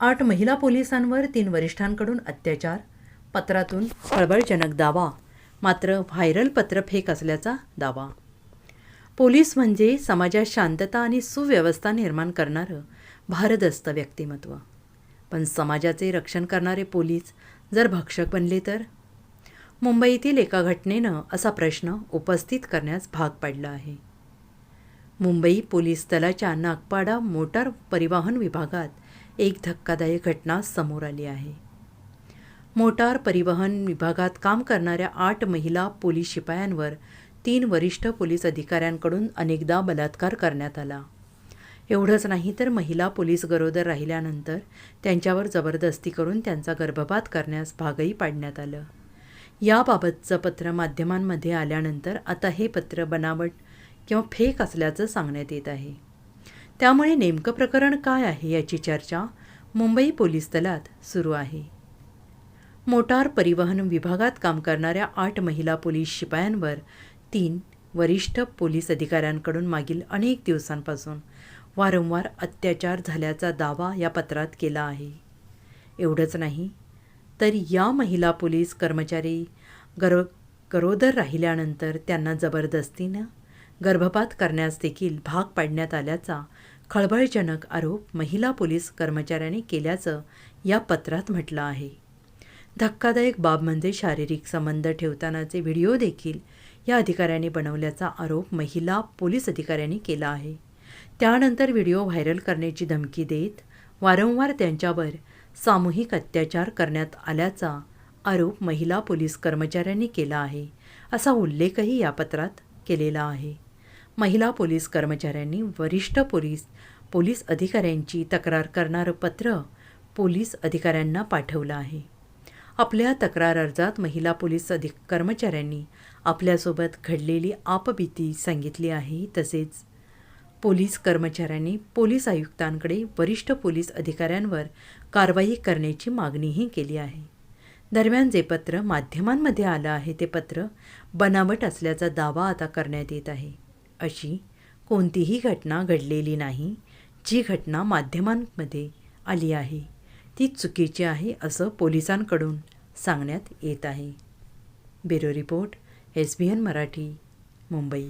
आठ महिला पोलिसांवर तीन वरिष्ठांकडून अत्याचार. पत्रातून खळबळजनक दावा. मात्र व्हायरल पत्र फेक असल्याचा दावा. पोलीस म्हणजे समाजात शांतता आणि सुव्यवस्था निर्माण करणारं भारदस्त व्यक्तिमत्व. पण समाजाचे रक्षण करणारे पोलीस जर भक्षक बनले तर? मुंबईतील एका घटनेनं असा प्रश्न उपस्थित करण्यास भाग पाडला आहे. मुंबई पोलीस दलाच्या नागपाडा मोटार परिवहन विभागात एक धक्कादायक घटना समोर आली आहे. मोटार परिवहन विभागात काम करणाऱ्या आठ महिला पोलीस शिपायांवर तीन वरिष्ठ पोलीस अधिकाऱ्यांकडून अनेकदा बलात्कार करण्यात आला. एवढंच नाही तर महिला पोलीस गरोदर राहिल्यानंतर त्यांच्यावर जबरदस्ती करून त्यांचा गर्भपात करण्यास भागही पाडण्यात आलं. याबाबतचं पत्र माध्यमांमध्ये आल्यानंतर आता हे पत्र बनावट किंवा फेक असल्याचं सांगण्यात येत आहे. त्यामुळे नेमकं प्रकरण काय आहे याची चर्चा मुंबई पोलीस दलात सुरू आहे. मोटार परिवहन विभागात काम करणाऱ्या आठ महिला पोलीस शिपायांवर तीन वरिष्ठ पोलीस अधिकाऱ्यांकडून मागील अनेक दिवसांपासून वारंवार अत्याचार झाल्याचा दावा या पत्रात केला आहे. एवढंच नाही तर या महिला पोलीस कर्मचारी गर गरोदर राहिल्यानंतर त्यांना जबरदस्तीनं गर्भपात करण्यास देखील भाग पाडण्यात आल्याचा खळबळजनक आरोप महिला पोलीस कर्मचाऱ्यांनी केल्याचं या पत्रात म्हटलं आहे. धक्कादायक बाब म्हणजे शारीरिक संबंध ठेवतानाचे व्हिडिओ देखील या अधिकाऱ्यांनी बनवल्याचा आरोप महिला पोलीस अधिकाऱ्यांनी केला आहे. त्यानंतर व्हिडिओ व्हायरल करण्याची धमकी देत वारंवार त्यांच्यावर सामूहिक अत्याचार करण्यात आल्याचा आरोप महिला पोलीस कर्मचाऱ्यांनी केला आहे असा उल्लेखही या पत्रात केलेला आहे. महिला पोलीस कर्मचाऱ्यांनी वरिष्ठ पोलीस पोलीस अधिकाऱ्यांची तक्रार करणारं पत्र पोलीस अधिकाऱ्यांना पाठवलं आहे. आपल्या तक्रार अर्जात महिला पोलीस अधिक कर्मचाऱ्यांनी आपल्यासोबत घडलेली आपबीती सांगितली आहे. तसेच पोलीस कर्मचाऱ्यांनी पोलीस आयुक्तांकडे वरिष्ठ पोलीस अधिकाऱ्यांवर कारवाई करण्याची मागणीही केली आहे. दरम्यान जे पत्र माध्यमांमध्ये आलं आहे ते पत्र बनावट असल्याचा दावा आता करण्यात येत आहे. अशी कोणतीही घटना घडलेली नाही जी घटना माध्यमांमध्ये आली आहे. ती चुकीची आहे असं पोलिसांकडून सांगण्यात येत आहे. Bureau report S B N Marathi Mumbai.